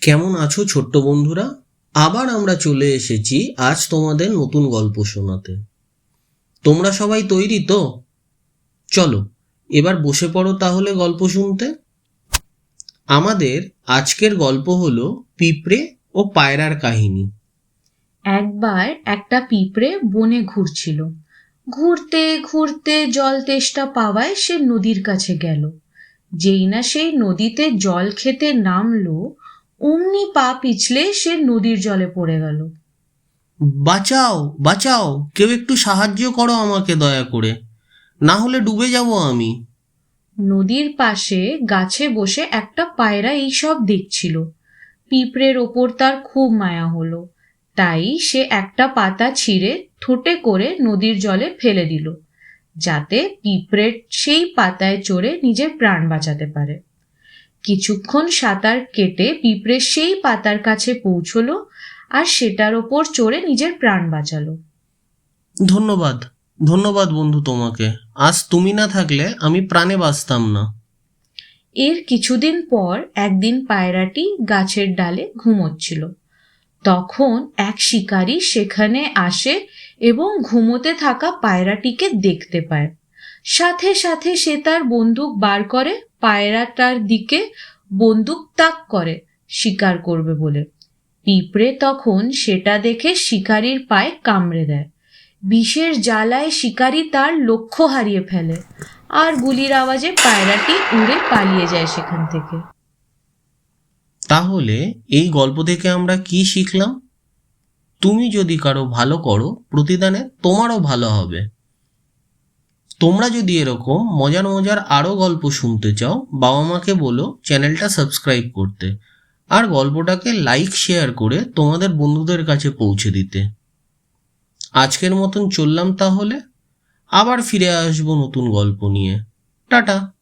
কেমন আছো ছোট্ট বন্ধুরা? আবার আমরা চলে এসেছি আজ তোমাদের নতুন গল্প শোনাতে। তোমরা সবাই তৈরি তো? চলো, এবার বসে পড়ো তাহলে গল্প শুনতে। আমাদের আজকের গল্প হলো পিঁপড়ে ও পায়রার কাহিনী। একবার একটা পিঁপড়ে বনে ঘুরছিল। ঘুরতে ঘুরতে জল তেষ্টা পাওয়ায় সে নদীর কাছে গেল। যেই না সেই নদীতে জল খেতে নামলো অমনি পা পিছলে সে নদীর জলে পড়ে গেল। বাঁচাও বাঁচাও কেউ একটু সাহায্য করো আমাকে দয়া করে। না হলে ডুবে যাব আমি। নদীর পাশে গাছে বসে একটা পায়রা এইসব দেখছিল। পিঁপড়ের ওপর তার খুব মায়া হলো। তাই সে একটা পাতা ছিঁড়ে ঠোঁটে করে নদীর জলে ফেলে দিল যাতে পিঁপড়ের সেই পাতায় চড়ে নিজের প্রাণ বাঁচাতে পারে। কিছুক্ষণ সাঁতার কেটে পিঁপড়ে সেই পাতার কাছে পৌঁছলো আর সেটার ওপর চড়ে নিজের প্রাণ বাঁচালো। ধন্যবাদ ধন্যবাদ বন্ধু তোমাকে। আজ তুমি না থাকলে আমি প্রাণে বাঁচতাম না। এর কিছুদিন পর একদিন পায়রাটি গাছের ডালে ঘুমোচ্ছিল। তখন এক শিকারী সেখানে আসে এবং ঘুমোতে থাকা পায়রাটিকে দেখতে পায়। সাথে সাথে সে তার বন্দুক বার করে পায়রাটার দিকে বন্দুক তাক করে, শিকার করবে বলে। পিঁপড়ে তখন সেটা দেখে শিকারীর পায়ে কামড়ে দেয়। বিষের জ্বালায় শিকারী তার লক্ষ্য হারিয়ে ফেলে। আর গুলির আওয়াজে পায়রাটি উড়ে পালিয়ে যায় সেখান থেকে। তাহলে এই গল্প থেকে আমরা কি শিখলাম? তুমি যদি কারও ভালো করো, প্রতিদানে তোমারও ভালো হবে। তোমরা যদি এরকম মজার মজার আরও গল্প শুনতে চাও, বাবা মাকে বলো চ্যানেলটা সাবস্ক্রাইব করতে। আর গল্পটাকে লাইক, শেয়ার করে তোমাদের বন্ধুদের কাছে পৌঁছে দিতে। আজকের মতন চললাম তাহলে। আবার ফিরে আসব নতুন গল্প নিয়ে। টাটা।